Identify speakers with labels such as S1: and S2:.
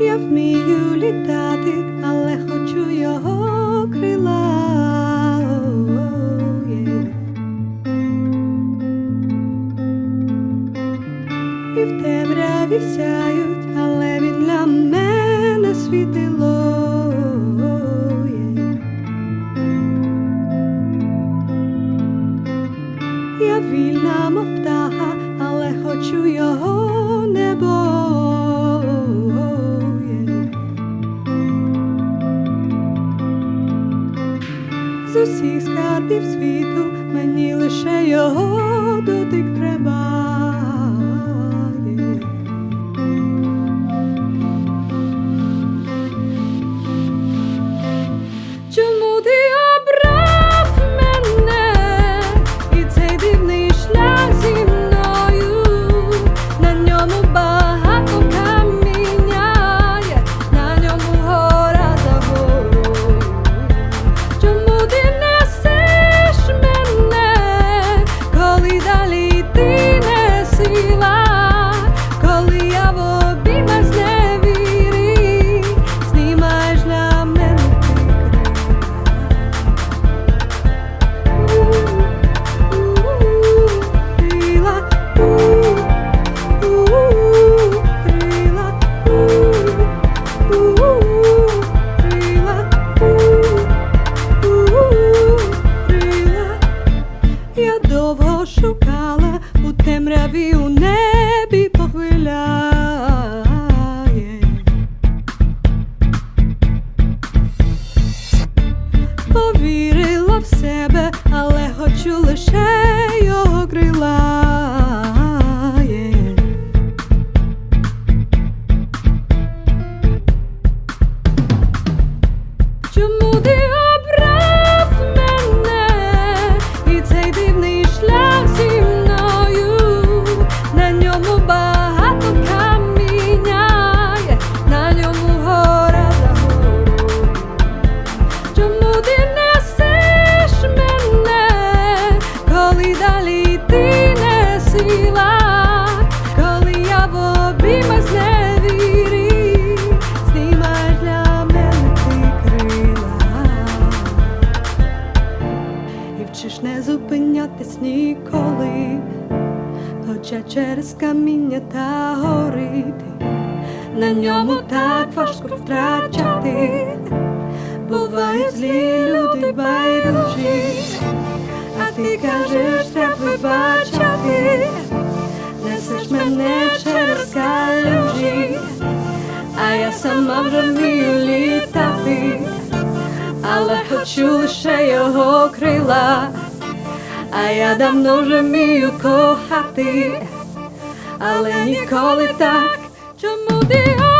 S1: я вмію літати, але хочу його крила. І в темряві сяють, але він для мене світило. Я вільна, мов птаха, але хочу його. З усіх скарбів світу мені лише його дотик треба. Зупинятись ніколи, хоча через каміння та горити, на ньому так важко втрачати. Бувають злі люди байдужі, а ти кажеш, треба вибачати, несеш мене через калюжі, а я сама вже вмію літати, але хочу лише його крила, а я давно вже вмію кохати, але ніколи так, чому ти